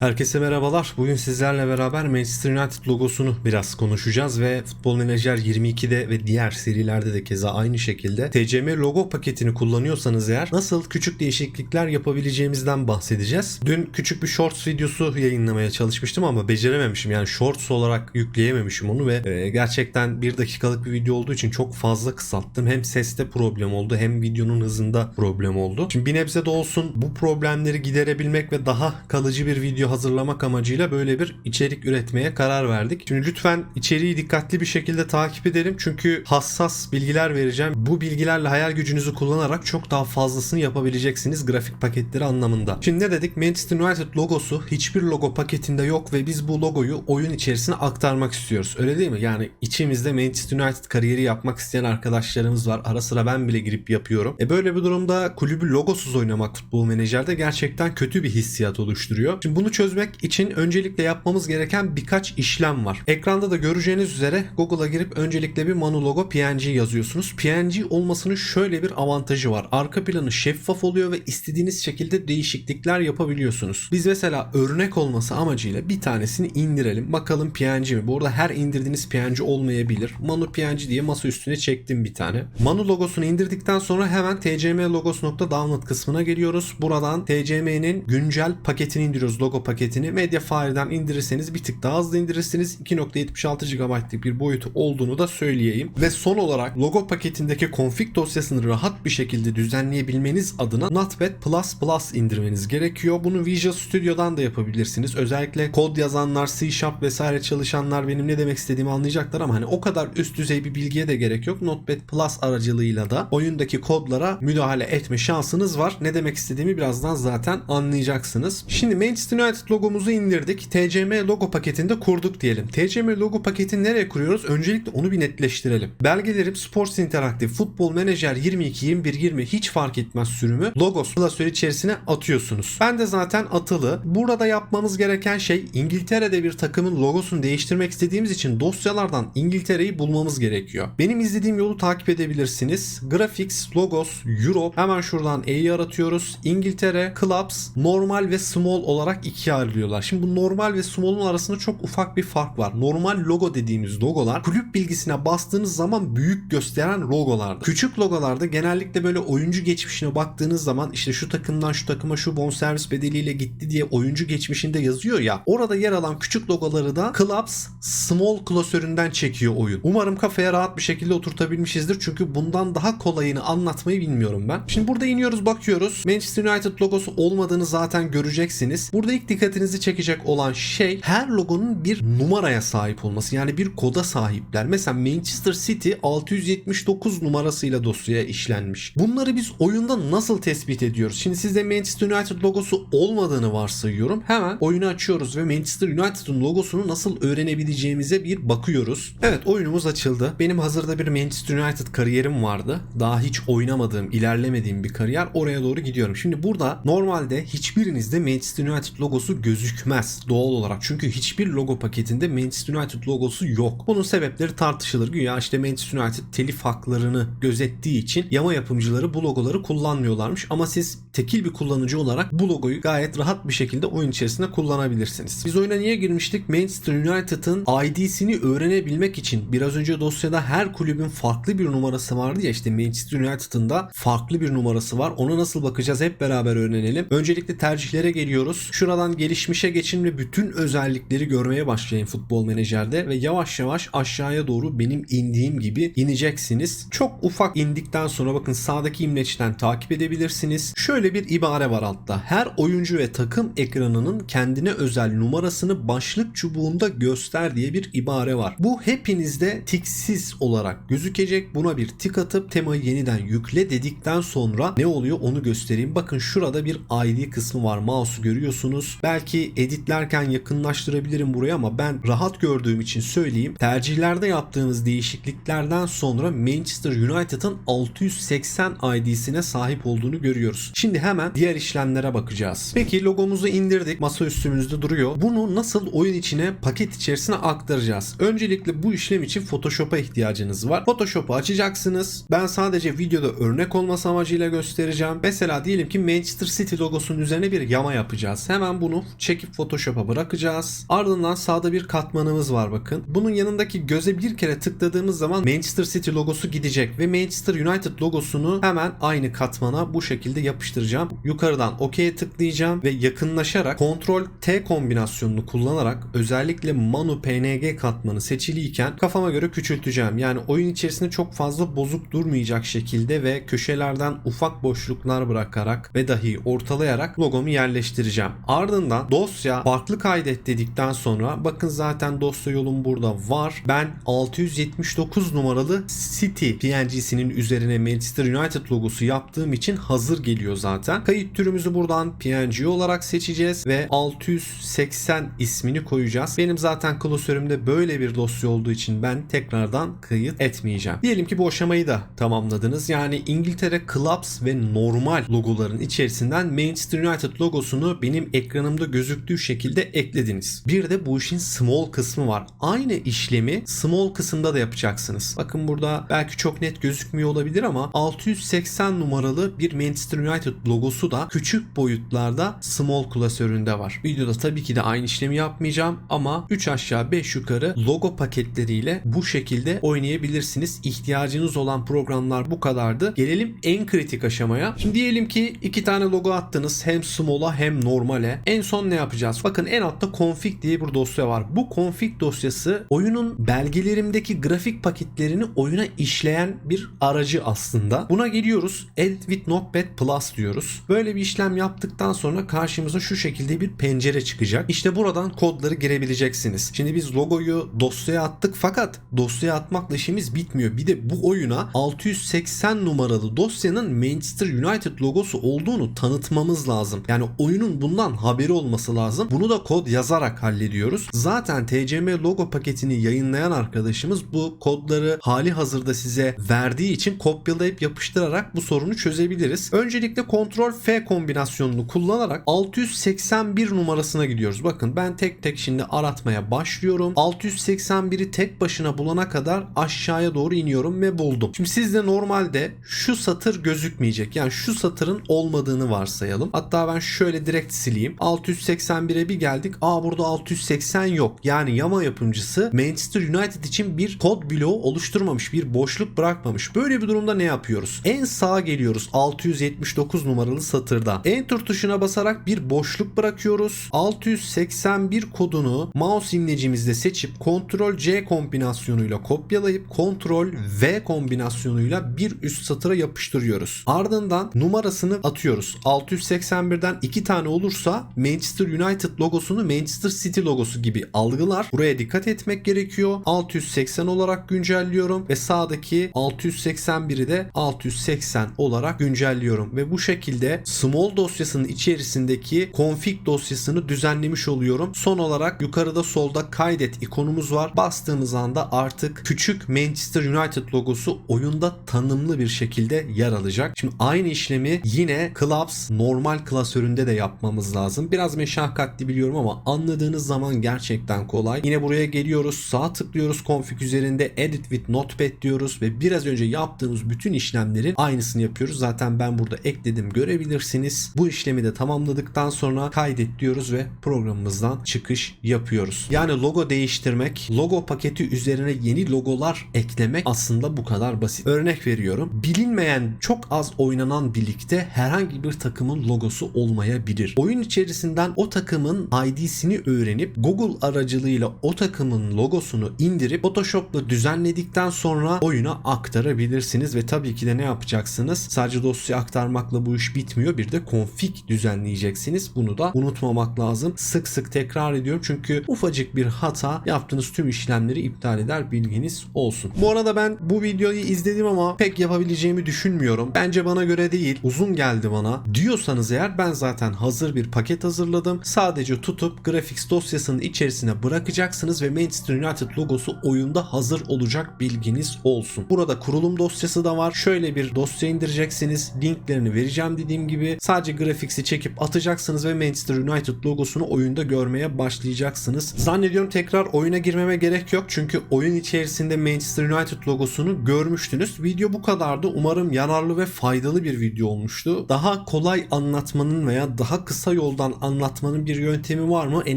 Herkese merhabalar. Bugün sizlerle beraber Manchester United logosunu biraz konuşacağız ve Futbol Manager 22'de ve diğer serilerde de keza aynı şekilde TCM logo paketini kullanıyorsanız eğer nasıl küçük değişiklikler yapabileceğimizden bahsedeceğiz. Dün küçük bir shorts videosu yayınlamaya çalışmıştım ama becerememişim. Yani shorts olarak yükleyememişim onu ve e, gerçekten bir dakikalık bir video olduğu için çok fazla kısalttım. Hem seste problem oldu hem videonun hızında problem oldu. Şimdi bir nebze de olsun bu problemleri giderebilmek ve daha kalıcı bir video hazırlamak amacıyla böyle bir içerik üretmeye karar verdik. Şimdi lütfen içeriği dikkatli bir şekilde takip edelim çünkü hassas bilgiler vereceğim. Bu bilgilerle hayal gücünüzü kullanarak çok daha fazlasını yapabileceksiniz grafik paketleri anlamında. Şimdi ne dedik? Manchester United logosu hiçbir logo paketinde yok ve biz bu logoyu oyun içerisine aktarmak istiyoruz. Öyle değil mi? Yani içimizde Manchester United kariyeri yapmak isteyen arkadaşlarımız var. Ara sıra ben bile girip yapıyorum. E böyle bir durumda kulübü logosuz oynamak futbol menajerde gerçekten kötü bir hissiyat oluşturuyor. Şimdi bunu çözmek için öncelikle yapmamız gereken birkaç işlem var. Ekranda da göreceğiniz üzere Google'a girip öncelikle bir Manu logo PNG yazıyorsunuz. PNG olmasının şöyle bir avantajı var. Arka planı şeffaf oluyor ve istediğiniz şekilde değişiklikler yapabiliyorsunuz. Biz mesela örnek olması amacıyla bir tanesini indirelim. Bakalım PNG mi? Bu arada her indirdiğiniz PNG olmayabilir. Manu PNG diye masa üstüne çektim bir tane. Manu logosunu indirdikten sonra hemen tcm kısmına geliyoruz. Buradan tcm'nin güncel paketini indiriyoruz. Logo paketini. Mediafire'dan indirirseniz bir tık daha hızlı indirirsiniz. 2.76 GB'lık bir boyutu olduğunu da söyleyeyim. Ve son olarak logo paketindeki config dosyasını rahat bir şekilde düzenleyebilmeniz adına Notepad Plus Plus indirmeniz gerekiyor. Bunu Visual Studio'dan da yapabilirsiniz. Özellikle kod yazanlar, C Sharp vesaire çalışanlar benim ne demek istediğimi anlayacaklar ama hani o kadar üst düzey bir bilgiye de gerek yok. Notepad Plus aracılığıyla da oyundaki kodlara müdahale etme şansınız var. Ne demek istediğimi birazdan zaten anlayacaksınız. Şimdi Manchester United logomuzu indirdik. TCM logo paketinde kurduk diyelim. TCM logo paketini nereye kuruyoruz? Öncelikle onu bir netleştirelim. Belgelerim Sports Interactive Football Manager 22, 21, 20 hiç fark etmez sürümü Logos klasör içerisine atıyorsunuz. Ben de zaten atılı. Burada yapmamız gereken şey İngiltere'de bir takımın logosunu değiştirmek istediğimiz için dosyalardan İngiltere'yi bulmamız gerekiyor. Benim izlediğim yolu takip edebilirsiniz. Graphics, Logos, Europe hemen şuradan E'yi aratıyoruz. İngiltere, Clubs, normal ve small olarak ikiye ayrılıyorlar. Şimdi bu normal ve small'un arasında çok ufak bir fark var. Normal logo dediğimiz logolar kulüp bilgisine bastığınız zaman büyük gösteren logolardır. Küçük logolarda genellikle böyle oyuncu geçmişine baktığınız zaman işte şu takımdan şu takıma şu bonservis bedeliyle gitti diye oyuncu geçmişinde yazıyor ya. Orada yer alan küçük logoları da Clubs Small klasöründen çekiyor oyun. Umarım kafaya rahat bir şekilde oturtabilmişizdir. Çünkü bundan daha kolayını anlatmayı bilmiyorum ben. Şimdi burada iniyoruz bakıyoruz. Manchester United logosu olmadığını zaten göreceksiniz. Burada ilk dikkatinizi çekecek olan şey her logonun bir numaraya sahip olması. Yani bir koda sahipler. Mesela Manchester City 679 numarasıyla dosyaya işlenmiş. Bunları biz oyunda nasıl tespit ediyoruz? Şimdi sizde Manchester United logosu olmadığını varsayıyorum. Hemen oyunu açıyoruz ve Manchester United'ın logosunu nasıl öğrenebileceğimize bir bakıyoruz. Evet oyunumuz açıldı. Benim hazırda bir Manchester United kariyerim vardı. Daha hiç oynamadığım, ilerlemediğim bir kariyer. Oraya doğru gidiyorum. Şimdi burada normalde hiçbirinizde Manchester United logosu gözükmez doğal olarak. Çünkü hiçbir logo paketinde Manchester United logosu yok. Bunun sebepleri tartışılır. Güya işte Manchester United telif haklarını gözettiği için yama yapımcıları bu logoları kullanmıyorlarmış. Ama siz tekil bir kullanıcı olarak bu logoyu gayet rahat bir şekilde oyun içerisinde kullanabilirsiniz. Biz oyuna niye girmiştik? Manchester United'ın ID'sini öğrenebilmek için biraz önce dosyada her kulübün farklı bir numarası vardı ya işte Manchester United'ın da farklı bir numarası var. Ona nasıl bakacağız hep beraber öğrenelim. Öncelikle tercihlere geliyoruz. Şuradan gelişmişe geçin ve bütün özellikleri görmeye başlayın futbol menajerde ve yavaş yavaş aşağıya doğru benim indiğim gibi ineceksiniz. Çok ufak indikten sonra bakın sağdaki imleçten takip edebilirsiniz. Şöyle bir ibare var altta. Her oyuncu ve takım ekranının kendine özel numarasını başlık çubuğunda göster diye bir ibare var. Bu hepinizde tiksiz olarak gözükecek. Buna bir tik atıp temayı yeniden yükle dedikten sonra ne oluyor onu göstereyim. Bakın şurada bir ID kısmı var. Mouse'u görüyorsunuz. Belki editlerken yakınlaştırabilirim buraya ama ben rahat gördüğüm için söyleyeyim. Tercihlerde yaptığımız değişikliklerden sonra Manchester United'ın 680 ID'sine sahip olduğunu görüyoruz. Şimdi hemen diğer işlemlere bakacağız. Peki logomuzu indirdik. Masa üstümüzde duruyor. Bunu nasıl oyun içine paket içerisine aktaracağız? Öncelikle bu işlem için Photoshop'a ihtiyacınız var. Photoshop'u açacaksınız. Ben sadece videoda örnek olması amacıyla göstereceğim. Mesela diyelim ki Manchester City logosunun üzerine bir yama yapacağız. Hemen buradan bunu çekip Photoshop'a bırakacağız. Ardından sağda bir katmanımız var bakın. Bunun yanındaki göze bir kere tıkladığımız zaman Manchester City logosu gidecek ve Manchester United logosunu hemen aynı katmana bu şekilde yapıştıracağım. Yukarıdan OK'ye tıklayacağım ve yakınlaşarak Ctrl T kombinasyonunu kullanarak özellikle Manu PNG katmanı seçiliyken kafama göre küçülteceğim. Yani oyun içerisinde çok fazla bozuk durmayacak şekilde ve köşelerden ufak boşluklar bırakarak ve dahi ortalayarak logomu yerleştireceğim. Ardından dosya farklı kaydet dedikten sonra bakın zaten dosya yolum burada var. Ben 679 numaralı City PNG'sinin üzerine Manchester United logosu yaptığım için hazır geliyor zaten. Kayıt türümüzü buradan PNG olarak seçeceğiz ve 680 ismini koyacağız. Benim zaten klasörümde böyle bir dosya olduğu için ben tekrardan kayıt etmeyeceğim. Diyelim ki bu aşamayı da tamamladınız. Yani İngiltere Clubs ve normal logoların içerisinden Manchester United logosunu benim ekranımda gözüktüğü şekilde eklediniz. Bir de bu işin small kısmı var. Aynı işlemi small kısımda da yapacaksınız. Bakın burada belki çok net gözükmüyor olabilir ama 680 numaralı bir Manchester United logosu da küçük boyutlarda small klasöründe var. Videoda tabii ki de aynı işlemi yapmayacağım ama 3 aşağı 5 yukarı logo paketleriyle bu şekilde oynayabilirsiniz. İhtiyacınız olan programlar bu kadardı. Gelelim en kritik aşamaya. Şimdi diyelim ki iki tane logo attınız. Hem small'a hem normale. En son ne yapacağız? Bakın en altta config diye bir dosya var. Bu config dosyası oyunun belgelerimdeki grafik paketlerini oyuna işleyen bir aracı aslında. Buna geliyoruz. Edit with Notepad Plus diyoruz. Böyle bir işlem yaptıktan sonra karşımıza şu şekilde bir pencere çıkacak. İşte buradan kodları girebileceksiniz. Şimdi biz logoyu dosyaya attık fakat dosyaya atmakla işimiz bitmiyor. Bir de bu oyuna 680 numaralı dosyanın Manchester United logosu olduğunu tanıtmamız lazım. Yani oyunun bundan haberi olması lazım. Bunu da kod yazarak hallediyoruz. Zaten TCM logo paketini yayınlayan arkadaşımız bu kodları hali hazırda size verdiği için kopyalayıp yapıştırarak bu sorunu çözebiliriz. Öncelikle Ctrl F kombinasyonunu kullanarak 681 numarasına gidiyoruz. Bakın ben tek tek şimdi aratmaya başlıyorum. 681'i tek başına bulana kadar aşağıya doğru iniyorum ve buldum. Şimdi sizde normalde şu satır gözükmeyecek. Yani şu satırın olmadığını varsayalım. Hatta ben şöyle direkt sileyim. 681'e bir geldik. Aa burada 680 yok. Yani yama yapımcısı Manchester United için bir kod bloğu oluşturmamış. Bir boşluk bırakmamış. Böyle bir durumda ne yapıyoruz? En sağa geliyoruz 679 numaralı satırda. Enter tuşuna basarak bir boşluk bırakıyoruz. 681 kodunu mouse imlecimizde seçip Ctrl C kombinasyonuyla kopyalayıp Ctrl V kombinasyonuyla bir üst satıra yapıştırıyoruz. Ardından numarasını atıyoruz. 681'den 2 tane olursa Manchester United logosunu Manchester City logosu gibi algılar. Buraya dikkat etmek gerekiyor. 680 olarak güncelliyorum ve sağdaki 681'i de 680 olarak güncelliyorum ve bu şekilde small dosyasının içerisindeki config dosyasını düzenlemiş oluyorum. Son olarak yukarıda solda kaydet ikonumuz var. Bastığımız anda artık küçük Manchester United logosu oyunda tanımlı bir şekilde yer alacak. Şimdi aynı işlemi yine Clubs normal klasöründe de yapmamız lazım. Biraz meşakkatli biliyorum ama anladığınız zaman gerçekten kolay. Yine buraya geliyoruz. Sağ tıklıyoruz config üzerinde edit with notepad diyoruz ve biraz önce yaptığımız bütün işlemlerin aynısını yapıyoruz. Zaten ben burada ekledim görebilirsiniz. Bu işlemi de tamamladıktan sonra kaydet diyoruz ve programımızdan çıkış yapıyoruz. Yani logo değiştirmek, logo paketi üzerine yeni logolar eklemek aslında bu kadar basit. Örnek veriyorum. Bilinmeyen çok az oynanan birlikte herhangi bir takımın logosu olmayabilir. Oyun içerisinden o takımın ID'sini öğrenip Google aracılığıyla o takımın logosunu indirip Photoshop'la düzenledikten sonra oyuna aktarabilirsiniz ve tabii ki de ne yapacaksınız? Sadece dosya aktarmakla bu iş bitmiyor. Bir de config düzenleyeceksiniz. Bunu da unutmamak lazım. Sık sık tekrar ediyorum çünkü ufacık bir hata yaptığınız tüm işlemleri iptal eder bilginiz olsun. Bu arada ben bu videoyu izledim ama pek yapabileceğimi düşünmüyorum. Bence bana göre değil. Uzun geldi bana. Diyorsanız eğer ben zaten hazır bir paket hazırladım. Sadece tutup graphics dosyasının içerisine bırakacaksınız ve Manchester United logosu oyunda hazır olacak bilginiz olsun. Burada kurulum dosyası da var. Şöyle bir dosya indireceksiniz. Linklerini vereceğim dediğim gibi. Sadece grafiks'i çekip atacaksınız ve Manchester United logosunu oyunda görmeye başlayacaksınız. Zannediyorum tekrar oyuna girmeme gerek yok. Çünkü oyun içerisinde Manchester United logosunu görmüştünüz. Video bu kadardı. Umarım yararlı ve faydalı bir video olmuştu. Daha kolay anlatmanın veya daha kısa yoldan anlatmanın bir yöntemi var mı? En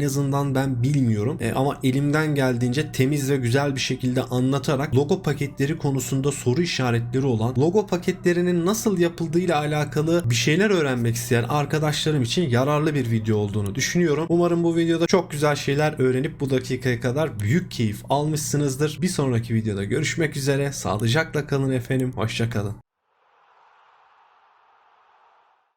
azından ben bilmiyorum. E, ama elimden geldiğince temiz ve güzel bir şekilde anlatarak logo paketleri konusunda soru işaretleri olan, logo paketlerinin nasıl yapıldığıyla alakalı bir şeyler öğrenmek isteyen arkadaşlarım için yararlı bir video olduğunu düşünüyorum. Umarım bu videoda çok güzel şeyler öğrenip bu dakikaya kadar büyük keyif almışsınızdır. Bir sonraki videoda görüşmek üzere. Sağlıcakla kalın efendim. Hoşçakalın.